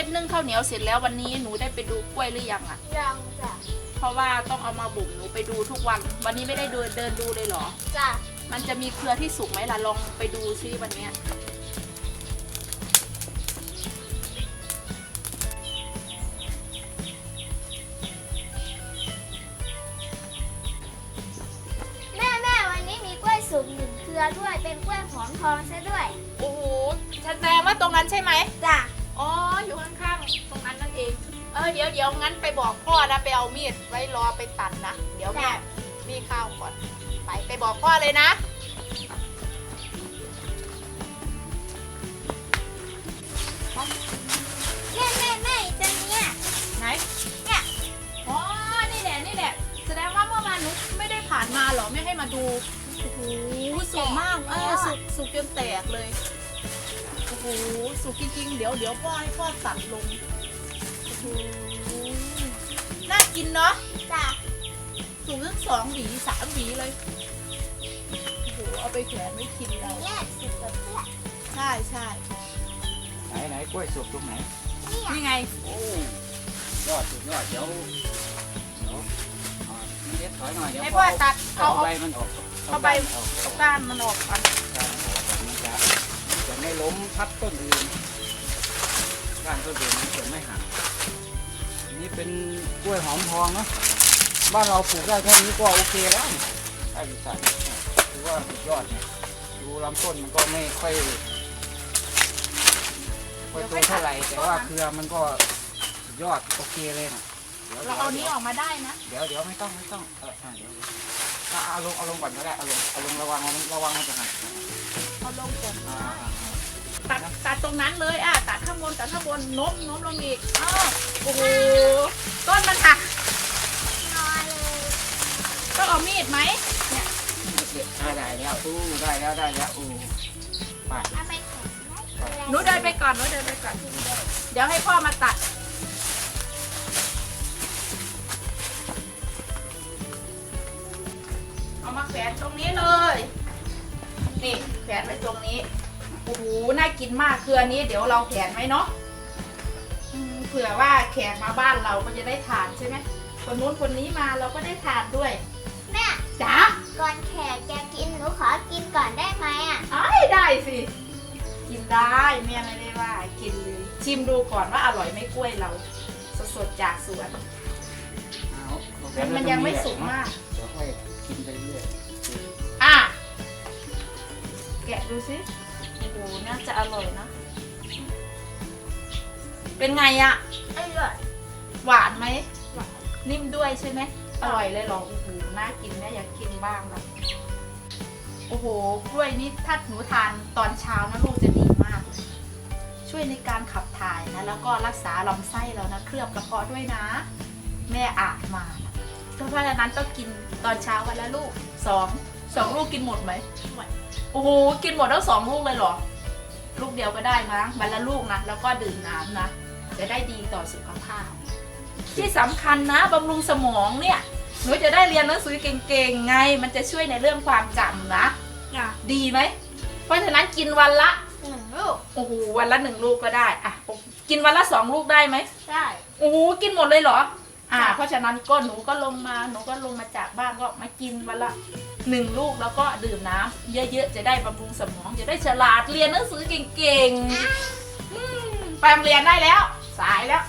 าวเหนียวเสร็จแล้ววันนี้หนูได้ไปดูกล้วยหรือยังอะยังจ้ะเพราะว่าต้องเอามาบุ่มหนูไปดูทุกวัน วันนี้ไม่ได้เดินเดินดูเลยเหรอ จ้ะมันจะมีเครือที่สุกไหมล่ะลองไปดูซิวันเนี้ยแม่แม่วันนี้มีกล้วยสุกหนึ่งเครือด้วยเป็นกล้วยหอมทองซะด้วย โอ้โหแสดงว่าตรงนั้นใช่ไหมจ้ะ อ๋อ อยู่ข้างๆ ตรงนั้นนั่นเอง เออ เดี๋ยวเดี๋ยวงั้นไปบอกพ่อนะ ไปเอามีดไว้รอไปตัดนะ เดี๋ยวแม่มีข้าวก่อน ไปไปบอกพ่อเลยนะ แม่แม่แม่ตรงเนี้ยไหน เนี่ยอ๋อ นี่แหละ นี่แหละ แสดงว่าเมื่อวานหนูไม่ได้ผ่านมาเหรอ ไม่ให้มาดู โอ้โหสุกมาก เออ สุกสุกจนแตกเลย โอ้โหสุกจริงๆเดี๋ยวเดี๋ยวพ่อให้พ่อตัดลงโอ้โหน่ากินเนาะจ้ะสูงทั้งสองหวีสามหวีเลยโอ้โหเอาไปแขวนไม่กินเราเนี่ยสุกกับเพื่อนใช่ใช่ไหนไหนกล้วยสุกตรงไหนเนี่ยนี่ไงโอ้ยอดสุดยอดเดี๋ยวเดี๋ยวอ่าพี่เล็กถอยหน่อยเดี๋ยวให้พ่อตัดเอาเอาใบเอามันออกเอาใบออกเอาก้านมันออกก่อนใช่มันจะจะ ไม่ล้มทับต้นอื่นก้านต้นอื่นมันจะไม่หักอันนี้เป็นกล้วยหอมทองเนาะบ้านเราปลูกได้แค่นี้ก็โอเคแล้วไอ้สัตว์ถือว่าสุดยอดเนี่ยดูลำต้นมันก็ไม่ค่อยค่อยโตเท่าไหร่แต่ว่าเครือมันก็สุดยอดโอเคเลยนะดี๋ยวเราเอานี้ออกมาได้นะ เดี๋ยวเดี๋ยวไม่ต้องไม่ต้องเอออะเดี๋ยวเอาเอาลงเอาลงก่อนก็ได้เอาลงเอาลงระวังระวังระวังมันจะหักเอาลงก่อนอ่าอ่าอ่า ตัดตัดตรงนั้นเลยอะตัดข้างบนตัดข้างบนโน้มโน้มลงอีกอ้าวโอ้โหต้นมันหักนอนเลยต้องเอามีดไหมเนี่ยอ่าได้แล้วอู้ได้แล้วได้แล้วอู้ไปเอาไปแขวนไว้หนูเดินไปก่อนหนูเดินไปก่อนเดี๋ยวให้พ่อมาตัด เอามาแขวนตรงนี้เลย นี่แขวนไว้ตรงนี้ โอ้โหน่ากินมากคืออันนี้เดี๋ยวเราแขวนไว้เนาะอืมเผื่อว่าแขกมาบ้านเราก็จะได้ทานใช่ไหมคนนู้นคนนี้มาเราก็ได้ทานด้วยแม่จ๋าก่อนแขกจะกินหนูขอกินก่อนได้ไหมอะไอ้ายได้สิ กินได้แม่ไม่ได้ว่ากินเลยชิมดูก่อนว่าอร่อยไหม่กล้วยเราสดๆจากสวนเอาเอามันมันยังไม่สุกมาก เดี๋ยวค่อยกินไปเรื่อยอะ แกะดูสิ โอ้โหน่าจะอร่อยนะ เป็นไงอะอร่อยหวานไหมนิ่มด้วยใช่ไหมอร่อยเลยเหรอโอ้โหน่ากินนะอยากกินบ้างนะโอ้โหกล้วยนี่ถ้าหนูทานตอนเช้านะลูกจะดีมากเลยช่วยในการขับถ่ายนะ แล้วก็รักษาลำไส้เรานะเคลือบกระเพาะด้วยนะ แม่อ่านมานะเพราะฉะนั้นต้องกินตอนเช้าวันละลูกสองสองลูกกินหมดไหมหมดโอ้โหกินหมดทั้งสองลูกเลยเหรอ ลูกเดียวก็ได้มั้งวันละลูกนะแล้วก็ดื่มน้ำนะจะได้ดีต่อสุขภาพ ที่สำคัญนะบำรุงสมองเนี่ยหนูจะได้เรียนหนังสือเก่งๆไง มันจะช่วยในเรื่องความจำนะดีไหม เพราะฉะนั้นกินวันละหนึ่งลูกโอ้โหวันละหนึ่งลูกก็ได้อะกินวันละสองลูกได้ไหมได้ โอ้โหกินหมดเลยเหรอ อ่าค่ะเพราะฉะนั้นก็หนูก็ลงมาหนูก็ลงมาจากบ้านก็มากินวันละหนึ่งลูกแล้วก็ดื่มน้ำเยอะๆจะได้บำรุงสมองจะได้ฉลาดเรียนหนังสือเก่งๆอืมไปโรงเรียนได้แล้ว สายแล้ว